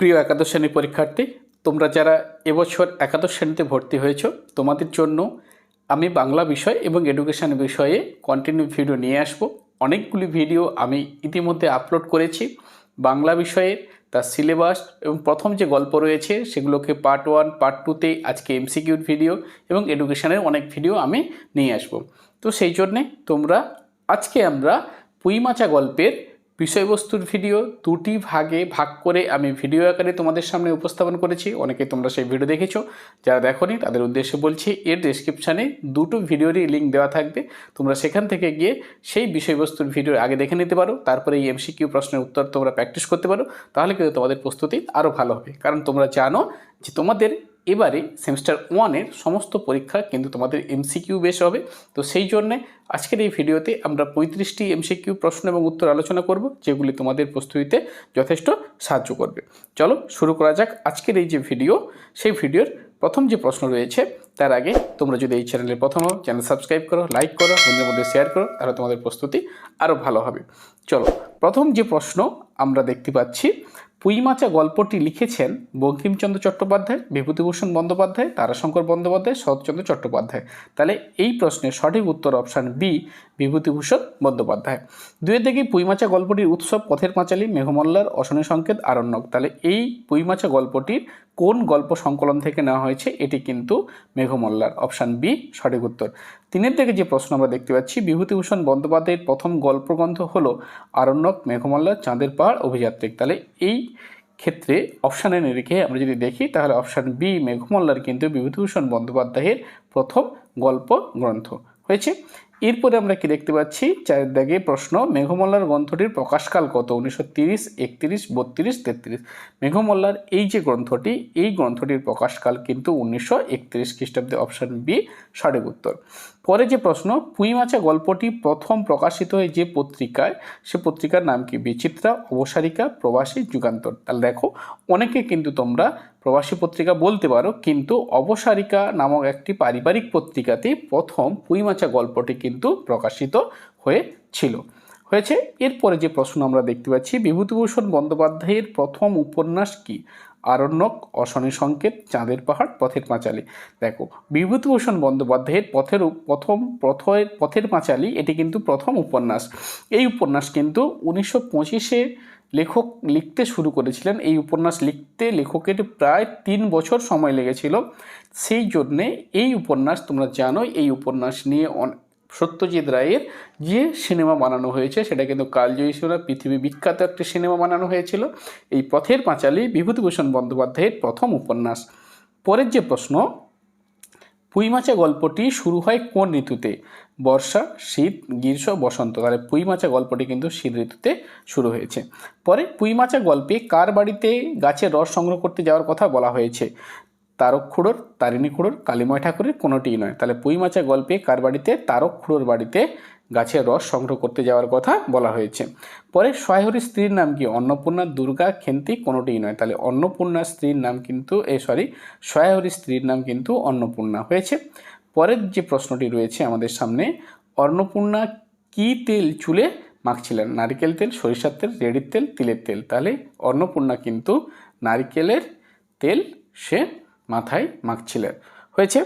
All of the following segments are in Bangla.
প্রিয় একাদশ শ্রেণির পরীক্ষার্থী, তোমরা যারা এবছর একাদশ শ্রেণীতে ভর্তি হয়েছো, তোমাদের জন্য আমি বাংলা বিষয় এবং এডুকেশন বিষয়ে কন্টিনিউ ভিডিও নিয়ে আসব। অনেকগুলি ভিডিও আমি ইতিমধ্যে আপলোড করেছি। বাংলা বিষয়ের, তার সিলেবাস এবং প্রথম যে গল্প রয়েছে, সেগুলোকে পার্ট ওয়ান পার্ট টুতে আজকে এমসিকিউর ভিডিও এবং এডুকেশনের অনেক ভিডিও আমি নিয়ে আসব। তো সেই জন্যে তোমরা, আজকে আমরা পুঁইমাচা গল্পের বিষয়বস্তুর ভিডিও দুটি ভাগে ভাগ করে আমি ভিডিও আকারে তোমাদের সামনে উপস্থাপন করেছি। অনেকে তোমরা সেই ভিডিও দেখেছ। যারা দেখোনি, তাদের উদ্দেশ্যে বলছি, এর ডেসক্রিপশানে দুটো ভিডিওরই লিঙ্ক দেওয়া থাকবে। তোমরা সেখান থেকে গিয়ে সেই বিষয়বস্তুর ভিডিও আগে দেখে নিতে পারো। তারপরে এই এমসিকিউ প্রশ্নের উত্তর তোমরা প্র্যাকটিস করতে পারো। তাহলে কিন্তু তোমাদের প্রস্তুতি আরও ভালো হবে। কারণ তোমরা জানো যে তোমাদের এবারে সেমিস্টার ওয়ানের সমস্ত পরীক্ষা কিন্তু তোমাদের এমসিকিউ বেশ হবে। তো সেই জন্যে আজকের এই ভিডিওতে আমরা পঁয়ত্রিশটি এমসিকিউ প্রশ্ন এবং উত্তর আলোচনা করব, যেগুলি তোমাদের প্রস্তুতিতে যথেষ্ট সাহায্য করবে। চলো শুরু করা যাক আজকের এই যে ভিডিও, সেই ভিডিওর প্রথম যে প্রশ্ন রয়েছে, তার আগে তোমরা যদি এই চ্যানেলের প্রথম হও, চ্যানেল সাবস্ক্রাইব করো, লাইক করো, বন্ধুদের মধ্যে শেয়ার করো, তাহলে তোমাদের প্রস্তুতি আরও ভালো হবে। চলো প্রথম যে প্রশ্ন আমরা দেখতে পাচ্ছি পুঁইমাচা গল্পটি লিখেছেন বঙ্কিমচন্দ্র চট্টোপাধ্যায়, বিভূতিভূষণ বন্দ্যোপাধ্যায়, তারাশঙ্কর বন্দ্যোপাধ্যায়, শরৎচন্দ্র চট্টোপাধ্যায়। তাহলে এই প্রশ্নের সঠিক উত্তর অপশান বি, বিভূতিভূষণ বন্দ্যোপাধ্যায়। দুয়ের দিকে পুঁইমাচা গল্পটির উৎসব পথের পাঁচালী, মেঘমল্লার, অশনী সংকেত, আরণ্যক। তাহলে এই পুঁইমাচা গল্পটির কোন গল্প সংকলন থেকে নেওয়া হয়েছে এটি কিন্তু মেঘমল্লার অপশান বি, সঠিক উত্তর। তিনের দিকে যে প্রশ্ন আমরা দেখতে পাচ্ছি, বিভূতিভূষণ বন্দ্যোপাধ্যায়ের প্রথম গল্পগ্রন্থ হল আরণ্যক মেঘমল্লার চাঁদের পাহাড় অভিযাত্রিক। তাহলে এই ক্ষেত্রে অপশানে রেখে আমরা যদি দেখি, তাহলে অপশান বি, মেঘমল্লার কিন্তু বিভূতিভূষণ বন্দ্যোপাধ্যায়ের প্রথম গল্প গ্রন্থ হয়েছে? এরপরে আমরা কি দেখতে পাচ্ছি? চারের দাগে প্রশ্ন, মেঘমল্লার গ্রন্থটির প্রকাশকাল কত? উনিশশো তিরিশ, একত্রিশ, বত্রিশ, তেত্রিশ। মেঘমল্লার এই যে গ্রন্থটি, এই গ্রন্থটির প্রকাশকাল কিন্তু উনিশশো একত্রিশ খ্রিস্টাব্দে অপশান বি সঠিক উত্তর। পরে যে প্রশ্ন পুঁইমাচা গল্পটি প্রথম প্রকাশিত হয় যে পত্রিকায়, সে পত্রিকার নাম কি? বিচিত্রা, অবসারিকা, প্রবাসী, যুগান্তর। তাহলে দেখো, অনেকে কিন্তু তোমরা প্রবাসী পত্রিকা বলতে পারো, কিন্তু অবসারিকা নামক একটি পারিবারিক পত্রিকাতে প্রথম পুঁইমাচা গল্পটি কিন্তু প্রকাশিত হয়েছিল। হয়েছে, এরপরে যে প্রশ্ন আমরা দেখতে পাচ্ছি, বিভূতিভূষণ বন্দ্যোপাধ্যায়ের প্রথম উপন্যাস কি? আরণ্যক, অশনি সংকেত, চাঁদের পাহাড়, পথের পাঁচালী। দেখো, বিভূতিভূষণ বন্দ্যোপাধ্যায়ের পথের প্রথম পথের পথের পাঁচালী, এটি কিন্তু প্রথম উপন্যাস। এই উপন্যাস কিন্তু উনিশশো পঁচিশে লেখক লিখতে শুরু করেছিলেন। এই উপন্যাস লিখতে লেখকের প্রায় তিন বছর সময় লেগেছিল। সেই জন্যে এই উপন্যাস তোমরা জানো এই উপন্যাস নিয়ে সত্যজিৎ রায়ের যে সিনেমা বানানো হয়েছে, সেটা কিন্তু কালজয়ী সিনেমা, পৃথিবী বিখ্যাত একটি সিনেমা বানানো হয়েছিল। এই পথের পাঁচালী বিভূতিভূষণ বন্দ্যোপাধ্যায়ের প্রথম উপন্যাস। পরের যে প্রশ্ন, পুঁইমাচা গল্পটি শুরু হয় কোন ঋতুতে? বর্ষা, শীত, গ্রীষ্ম, বসন্ত। তাহলে পুঁইমাচা গল্পটি কিন্তু শীত ঋতুতে শুরু হয়েছে। পরে পুঁইমাচা গল্পে কার বাড়িতে গাছের রস সংগ্রহ করতে যাওয়ার কথা বলা হয়েছে? তারক খুড়োর, তারিণী খুড়োর, কালীময় ঠাকুরের কোনোটিই নয়। তাহলে পুঁইমাচা গল্পে কার বাড়িতে? তারক খুড়োর বাড়িতে গাছের রস সংগ্রহ করতে যাওয়ার কথা বলা হয়েছে। পরে সহায়রীর স্ত্রীর নাম কি? অন্নপূর্ণা, দুর্গা, খেন্তি কোনোটিই নয়। তাহলে অন্নপূর্ণা স্ত্রীর নাম কিন্তু, এ সরি সহায়রীর স্ত্রীর নাম কিন্তু অন্নপূর্ণা হয়েছে। পরের যে প্রশ্নটি রয়েছে আমাদের সামনে, অন্নপূর্ণা কি তেল চুলে মাখছিলেন? নারকেল তেল, সরিষার তেল, রেডির তেল, তিলের তেল। তাহলে অন্নপূর্ণা কিন্তু নারকেলের তেল সে মাথায় মাখছিলেন। হয়েছে?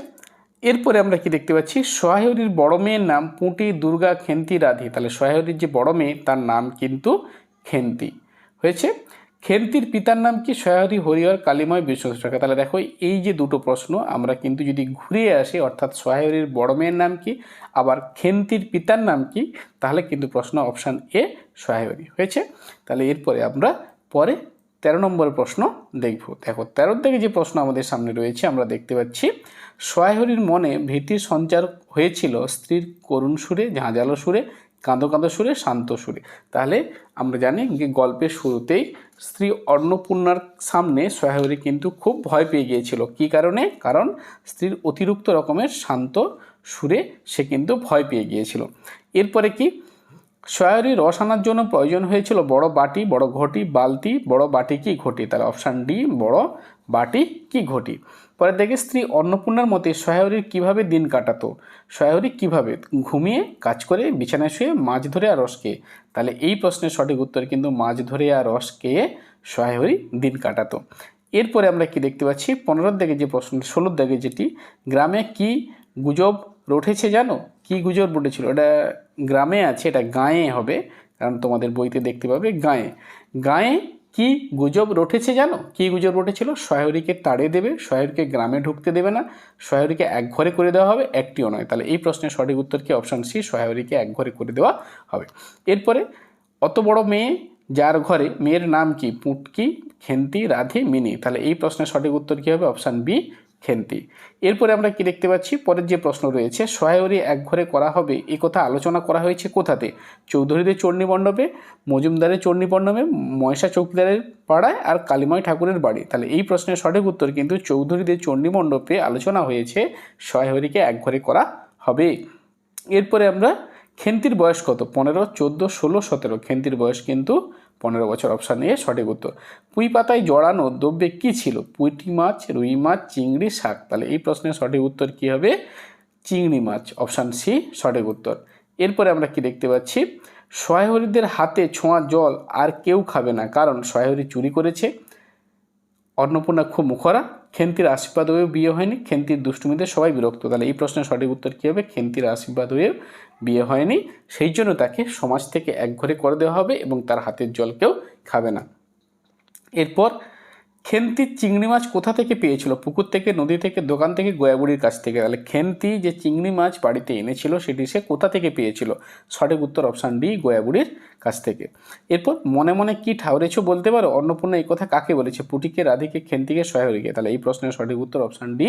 এরপরে আমরা কি দেখতে পাচ্ছি? সোহায়রির বড় মেয়ের নাম পুঁটি দুর্গা খেন্তি রাধি। তাহলে সোহায়রির যে বড় মেয়ে, তার নাম কিন্তু খেন্তি। হয়েছে? খেন্তির পিতার নাম কি সয়াহরি হরিহর কালীময় বিশ্বসকা তাহলে দেখো, এই যে দুটো প্রশ্ন আমরা কিন্তু যদি ঘুরিয়ে আসি, অর্থাৎ সহায়রির বড় মেয়ের নাম কি, আবার খেন্তির পিতার নাম কি, তাহলে কিন্তু প্রশ্ন অপশান এ সহায়রি হয়েছে? তাহলে এরপরে আমরা পরে তেরো নম্বর প্রশ্ন দেখব। দেখো, তেরোর থেকে যে প্রশ্ন আমাদের সামনে রয়েছে, আমরা দেখতে পাচ্ছি সহায়রির মনে ভীতির সঞ্চার হয়েছিল স্ত্রীর করুণ সুরে, ঝাঁঝালো সুরে, কাঁদো কাঁদো সুরে, শান্ত সুরে। তাহলে আমরা জানি যে গল্পের শুরুতেই স্ত্রী অন্নপূর্ণার সামনে সহায়রী কিন্তু খুব ভয় পেয়ে গিয়েছিল। কী কারণে? কারণ স্ত্রীর অতিরিক্ত রকমের শান্ত সুরে সে কিন্তু ভয় পেয়ে গিয়েছিল। এরপরে কি? সয়ারি রস আনার জন্য প্রয়োজন হয়েছিল বড় বাটি, বড় ঘটি, বালতি, বড় বাটি কি ঘটি? তাহলে অপশান ডি বড় বাটি কি ঘটি? পরে দেখে স্ত্রী অন্নপূর্ণার মতে সয়াহরির কীভাবে দিন কাটাতো? সয়াহরি কীভাবে? ঘুমিয়ে, কাজ করে, বিছানায় শুয়ে মাছ ধরে আর রসকে? তাহলে এই প্রশ্নের সঠিক উত্তর কিন্তু মাছ ধরে আর রস খেয়ে সয়াহরি দিন কাটাতো। এরপরে আমরা কি দেখতে পাচ্ছি? পনেরোর দিকে যে প্রশ্ন, ষোলোর দিকে যেটি, গ্রামে কি গুজব রটেছে জানো? কি গুজব রটেছিল এটা গ্রামে আছে, এটা গাঁয়ে হবে, কারণ তোমাদের বইতে দেখতে পাবে গাঁয়ে। গাঁয়ে কি গুজব রটেছে জানো? কি গুজব রটেছিল? শহরীকে তাড়িয়ে দেবে, শহরকে গ্রামে ঢুকতে দেবে না, শহরীকে এক ঘরে করে দেওয়া হবে, একটিও নয়। তাহলে এই প্রশ্নের সঠিক উত্তর কি? অপশান সি শহরীকে এক ঘরে করে দেওয়া হবে। এরপরে, অত বড় মেয়ে যার ঘরে, মেয়ের নাম কি? পুটকি, খেন্তি, রাধি, মিনি। তাহলে এই প্রশ্নের সঠিক উত্তর কী হবে? অপশান বি খেন্তি। এরপরে আমরা কি দেখতে পাচ্ছি? পরের যে প্রশ্ন রয়েছে সহায়রী এক ঘরে করা হবে এই কথা আলোচনা করা হয়েছে কোথাতে? চৌধুরীদের চণ্ডী মণ্ডপে, মজুমদারের চণ্ডী মণ্ডপে ময়সা চৌকিদারের পাড়ায় আর কালীময় ঠাকুরের বাড়ি? তাহলে এই প্রশ্নের সঠিক উত্তর কিন্তু চৌধুরীদের চণ্ডী মণ্ডপে আলোচনা হয়েছে সহায়রীকে এক ঘরে করা হবে। এরপরে আমরা, খেন্তির বয়স কত? পনেরো, চোদ্দ, ষোলো, সতেরো। খেন্তির বয়স কিন্তু পনেরো বছর অপশান নিয়ে সঠিক উত্তর। পুঁই পাতায় জড়ানো দ্রব্যে কী ছিল? পুঁটি মাছ, রুই মাছ, চিংড়ি, শাক। তাহলে এই প্রশ্নের সঠিক উত্তর কী হবে? চিংড়ি মাছ। অপশান সি, সঠিক উত্তর। এরপরে আমরা কি দেখতে পাচ্ছি? সহায়হরিদের হাতে ছোঁয়া জল আর কেউ খাবে না, কারণ সহায়হরি চুরি করেছে। অন্নপূর্ণা খুব মুখরা। খেন্তির আশীর্বাদ হয়েও বিয়ে হয়নি, খেন্তির দুষ্টুমিদের সবাই বিরক্ত। তাহলে এই প্রশ্নের সঠিক উত্তর কী হবে? খেন্তির আশীর্বাদ হয়েও বিয়ে হয়নি, সেই জন্য তাকে সমাজ থেকে একঘরে করে দেওয়া হবে এবং তার হাতের জলকেও খাবে না। এরপর খেন্তি চিংড়ি মাছ কোথা থেকে পেয়েছিল? পুকুর থেকে, নদী থেকে, দোকান থেকে, গয়াবুড়ির কাছ থেকে? তাহলে খেন্তি যে চিংড়ি মাছ বাড়িতে এনেছিল সেটি সে কোথা থেকে পেয়েছিল? সঠিক উত্তর অপশান ডি, গয়াবুড়ির কাছ থেকে। এরপর মনে মনে কি ঠাউরেছো বলতে পারো? অন্নপূর্ণা এই কথা কাকে বলেছে? পুটিকে, রাধিকে, খেন্তিকে সহায়রীকে তাহলে এই প্রশ্নের সঠিক উত্তর অপশান ডি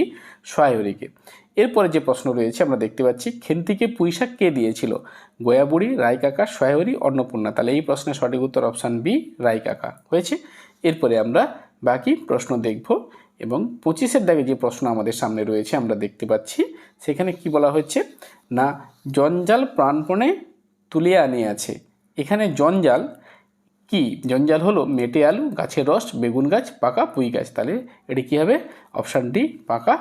সহায়রীকে এরপরে যে প্রশ্ন রয়েছে, আমরা দেখতে পাচ্ছি, খেন্তিকে পুঁইশাক কে দিয়েছিল? গয়াবুড়ি রায় কাকা সহায়রী অন্নপূর্ণা। তাহলে এই প্রশ্নের সঠিক উত্তর অপশান বি রায় কাকা হয়েছে? এরপরে আমরা বাকি প্রশ্ন দেখব এবং পঁচিশের দাগে যে প্রশ্ন আমাদের সামনে রয়েছে, আমরা দেখতে পাচ্ছি। সেখানে কি বলা হচ্ছে না, জঞ্জাল প্রাণপণে তুলিয়া আনিয়াছে। এখানে জঞ্জাল কি? জঞ্জাল হলো মেটে আলু গাছের রস, বেগুন গাছ, পাকা পুঁই গাছ। তাহলে এটি কী হবে? অপশান ডি, পাকা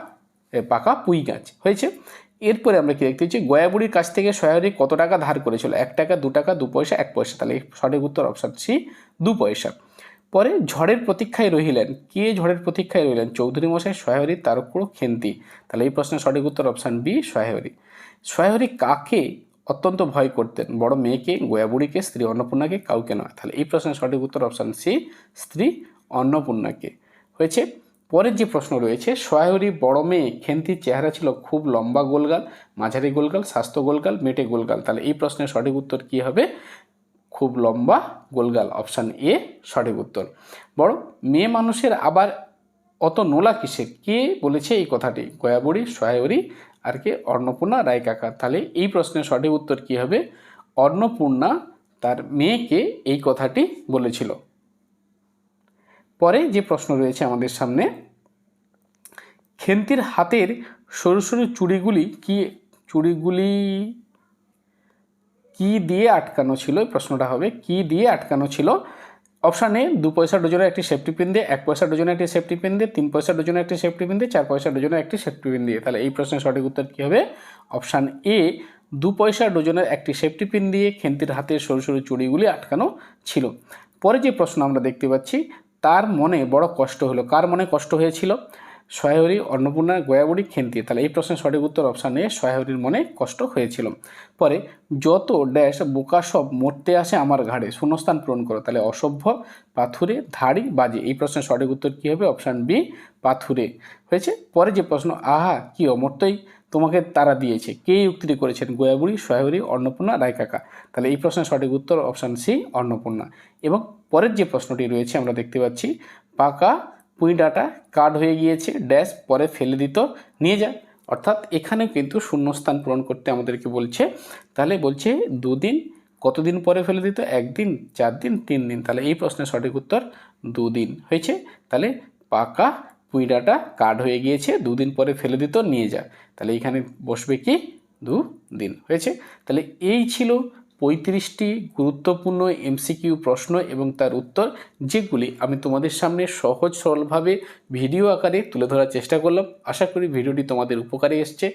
পাকা পুঁই গাছ। হয়েছে? এরপরে আমরা কি দেখতে পাচ্ছি? গয়াবুড়ির কাছ থেকে সহায়রী কত টাকা ধার করেছিল? এক টাকা, দু টাকা, দু পয়সা, এক পয়সা। তাহলে সঠিক উত্তর অপশান সি, দু পয়সা। পরে ঝড়ের প্রতীক্ষায় রহিলেন। কে ঝড়ের প্রতীক্ষায় রহিলেন? চৌধুরী মশাই সহায়রী তার উপর খেন্তি। তাহলে এই প্রশ্নের সঠিক উত্তর অপশান বি সহায়রী সহায়রী কাকে অত্যন্ত ভয় করতেন? বড় মেয়েকে, গোয়াবুড়িকে, স্ত্রী অন্নপূর্ণাকে? কাউকে নয়। তাহলে এই প্রশ্নের সঠিক উত্তর অপশান সি স্ত্রী অন্নপূর্ণাকে। হয়েছে, পরের যে প্রশ্ন রয়েছে সহায়রী বড় মেয়ে, খেন্তির চেহারা ছিল খুব লম্বা গোলগাল, মাঝারি গোলগাল, স্বাস্থ্য গোলগাল, মেটে গোলগাল। তাহলে এই প্রশ্নের সঠিক উত্তর কী হবে? খুব লম্বা গোলগাল অপশান এ সঠিক উত্তর। বড় মেয়ে মানুষের আবার অত নোলা কিসে? কে বলেছে এই কথাটি? গয়াবড়ি সহায়রী আর কে? অন্নপূর্ণা রায় কাকা তাহলে এই প্রশ্নের সঠিক উত্তর কী হবে? অন্নপূর্ণা তার মেয়েকে এই কথাটি বলেছিল। পরে যে প্রশ্ন রয়েছে আমাদের সামনে, খেন্তির হাতের সরু সরু চুড়িগুলি কি, চুড়িগুলি কি দিয়ে আটকানো ছিল? এই প্রশ্নটা হবে, কি দিয়ে আটকানো ছিল? অপশান এ, দু পয়সা ডজনের একটি সেফটি পিন দিয়ে, এক পয়সা ডজনের একটি সেফটি পিন দিয়ে, তিন পয়সা ডজনের একটি সেফটি পিন দিয়ে, চার পয়সা ডজনের একটি সেফটি পিন দিয়ে। তাহলে এই প্রশ্নের সঠিক উত্তর কী হবে? অপশান এ, দু পয়সা ডজনের একটি সেফটি পিন দিয়ে খেন্তির হাতের সরু সরু চুড়িগুলি আটকানো ছিল। পরে যে প্রশ্ন আমরা দেখতে পাচ্ছি, তার মনে বড় কষ্ট হলো। কার মনে কষ্ট হয়েছিল? সহায়রী অন্নপূর্ণা গয়াবুড়ি খেন্তি। তাহলে এই প্রশ্নের সঠিক উত্তর অপশান সহায়রীর মনে কষ্ট হয়েছিল। পরে, যত ড্যাশ বোকা সব মরতে আসে আমার ঘাড়ে, শূন্যস্থান পূরণ করো। তাহলে অসভ্য, পাথুরে, ধাড়ি, বাজে। এই প্রশ্নের সঠিক উত্তর কী হবে? অপশান বি পাথুরে। হয়েছে? পরে যে প্রশ্ন, আহা, কি অমর্তই তোমাকে তারা দিয়েছে। কে উক্তিটি করেছেন? গোয়াবুড়ি সহায়রী অন্নপূর্ণা রায়কাকা তাহলে এই প্রশ্নের সঠিক উত্তর অপশান সি অন্নপূর্ণা। এবং পরের যে প্রশ্নটি রয়েছে, আমরা দেখতে পাচ্ছি, পাকা পুঁই ডাটা কার্ড হয়ে গিয়েছে ড্যাশ পরে ফেলে দিত, নিয়ে যা। অর্থাৎ এখানে কিন্তু শূন্যস্থান পূরণ করতে আমাদেরকে বলছে। তাহলে বলছে দুদিন, কতদিন পরে ফেলে দিত? একদিন চার দিন তিন দিন তাহলে এই প্রশ্নের সঠিক উত্তর, দুদিন। হয়েছে? তাহলে পাকা পুঁই ডাটা কার্ড হয়ে গিয়েছে, দুদিন পরে ফেলে দিত, নিয়ে যা। তাহলে এখানে বসবে কি? দু দিন হয়েছে? তাহলে এই ছিল পঁয়ত্রিশটি গুরুত্বপূর্ণ এমসিকিউ প্রশ্ন এবং তার উত্তর, যেগুলি আমি তোমাদের সামনে সহজ সরলভাবে ভিডিও আকারে তুলে ধরার চেষ্টা করলাম। আশা করি ভিডিওটি তোমাদের উপকারে এসছে।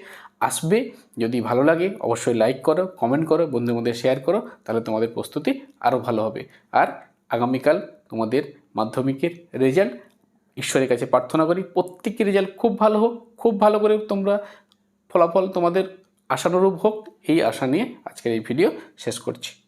আসবে, যদি ভালো লাগে অবশ্যই লাইক করো, কমেন্ট করো, বন্ধুদের মধ্যে শেয়ার করো, তাহলে তোমাদের প্রস্তুতি আরও ভালো হবে। আর আগামীকাল তোমাদের মাধ্যমিকের রেজাল্ট, ঈশ্বরের কাছে প্রার্থনা করি, প্রত্যেকের রেজাল্ট খুব ভালো হোক, খুব ভালো করে তোমরা ফলাফল তোমাদের আশানুরূপ হোক এই আশা নিয়ে আজকের এই ভিডিও শেষ করছি।